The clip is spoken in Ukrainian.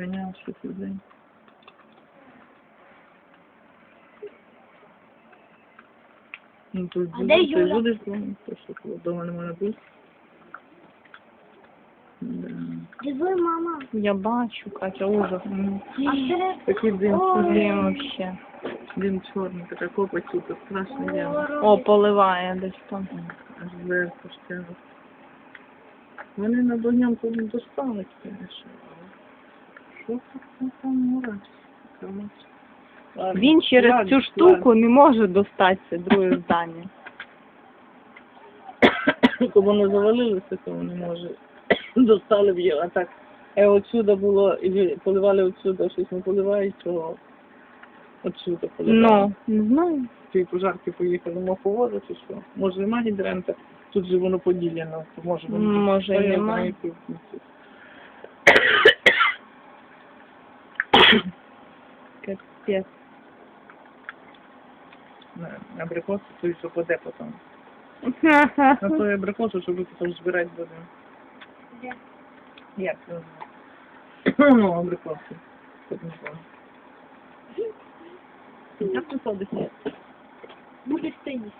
Виганяв всіх людей. Ну, тут А де ти Юля? будеш дома, то що коли не може бути. Да. Диви, мама. Я бачу, Катя, ужас. А це... Такий дим. Блін, вообще. дим чорний, така копа тут, страшно яма. О, поливає десь там. Аж зверху ще. Вони над огнем тут не достали, звісно. Що це там мураш? Він через цю штуку не може достатися друге здання. Коли воно завалилося, то вони може достали б його, а так. Е, отсюда було, і поливали отсюда, щось не поливають, чого отсюда поливають. Ну, не знаю. Ті пожарки поїхали на поводу, чи що? Може немає гідранта, тут же воно поділено, то може воно Може, і немає. І тут, і На абрикосу, то і що поде потім. На той абрикосу, що ви потім збирати будемо. Де? Як це? Ну, абрикоси. Тут не знаю. Як це садиться? Буде стоїть.